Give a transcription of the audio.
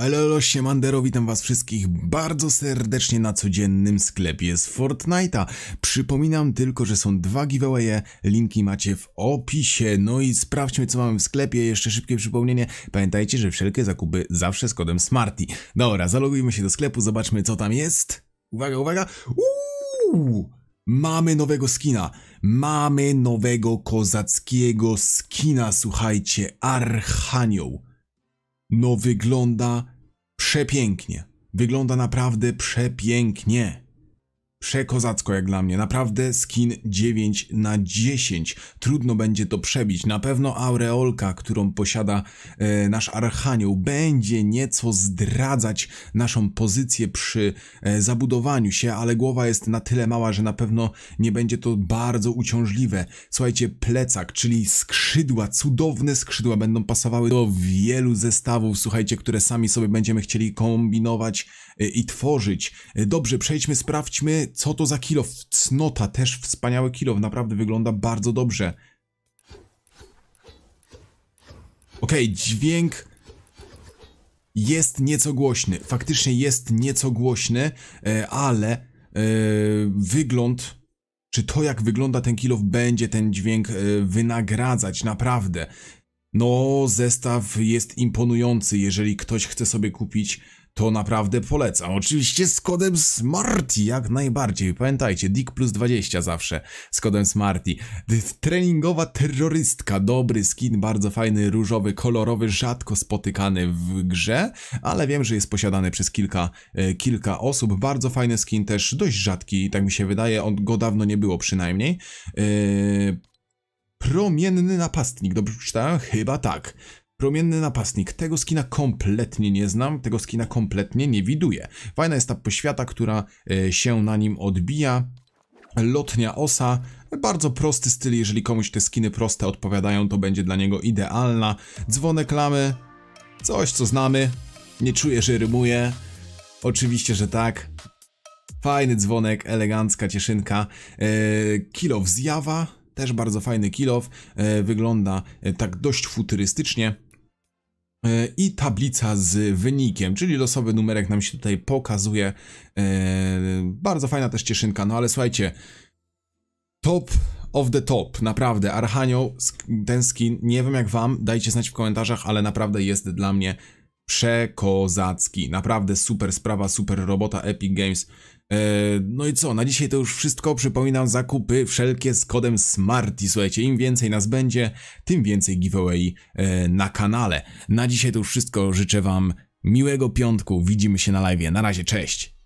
Elo, siemandero, witam was wszystkich bardzo serdecznie na codziennym sklepie z Fortnite'a. Przypominam tylko, że są dwa giveawaye, linki macie w opisie. No i sprawdźmy co mamy w sklepie, jeszcze szybkie przypomnienie. Pamiętajcie, że wszelkie zakupy zawsze z kodem SMARTY. Dobra, zalogujmy się do sklepu, zobaczmy co tam jest. Uwaga, uwaga. Uuu! Mamy nowego skina. Mamy nowego kozackiego skina, słuchajcie, Archanioł. No wygląda przepięknie. Wygląda naprawdę przepięknie. Przekozacko jak dla mnie. Naprawdę skin 9 na 10. Trudno będzie to przebić. Na pewno aureolka, którą posiada e, nasz Archanioł, będzie nieco zdradzać naszą pozycję przy e, zabudowaniu się, ale głowa jest na tyle mała, że na pewno nie będzie to bardzo uciążliwe. Słuchajcie, plecak, czyli skrzydła, cudowne skrzydła będą pasowały do wielu zestawów, słuchajcie, które sami sobie będziemy chcieli kombinować e, i tworzyć. E, Dobrze, przejdźmy, sprawdźmy, co to za kilof. Cnota, też wspaniały kilof, naprawdę wygląda bardzo dobrze. Okej, dźwięk jest nieco głośny. Faktycznie jest nieco głośny, e, ale e, wygląd, czy to jak wygląda ten kilof będzie ten dźwięk e, wynagradzać, naprawdę. No, zestaw jest imponujący. Jeżeli ktoś chce sobie kupić, to naprawdę polecam. Oczywiście z kodem SMARTY, jak najbardziej. Pamiętajcie, DIK plus 20 zawsze z kodem SMARTY. Treningowa terrorystka, dobry skin, bardzo fajny, różowy, kolorowy, rzadko spotykany w grze, ale wiem, że jest posiadany przez kilka, e, kilka osób. Bardzo fajny skin, też dość rzadki, tak mi się wydaje, on go dawno nie było przynajmniej. E, Promienny napastnik, dobrze przeczytałem? Chyba tak. Promienny napastnik. Tego skina kompletnie nie znam, tego skina kompletnie nie widuję. Fajna jest ta poświata, która e, się na nim odbija. Lotnia osa. Bardzo prosty styl, jeżeli komuś te skiny proste odpowiadają, to będzie dla niego idealna. Dzwonek lamy. Coś, co znamy. Nie czuję, że rymuje. Oczywiście, że tak. Fajny dzwonek, elegancka cieszynka. Eee, zjawa, też bardzo fajny kilow. E, wygląda e, tak dość futurystycznie. E, I tablica z wynikiem, czyli losowy numerek nam się tutaj pokazuje. E, bardzo fajna też cieszynka, no ale słuchajcie, top of the top, naprawdę, Archanioł, ten skin, nie wiem jak wam, dajcie znać w komentarzach, ale naprawdę jest dla mnie przekozacki, naprawdę super sprawa, super robota Epic Games. E, No i co, na dzisiaj to już wszystko. Przypominam, zakupy wszelkie z kodem SMARTY. Słuchajcie, im więcej nas będzie, tym więcej giveaway e, na kanale. Na dzisiaj to już wszystko. Życzę Wam miłego piątku. Widzimy się na live. Na razie, cześć!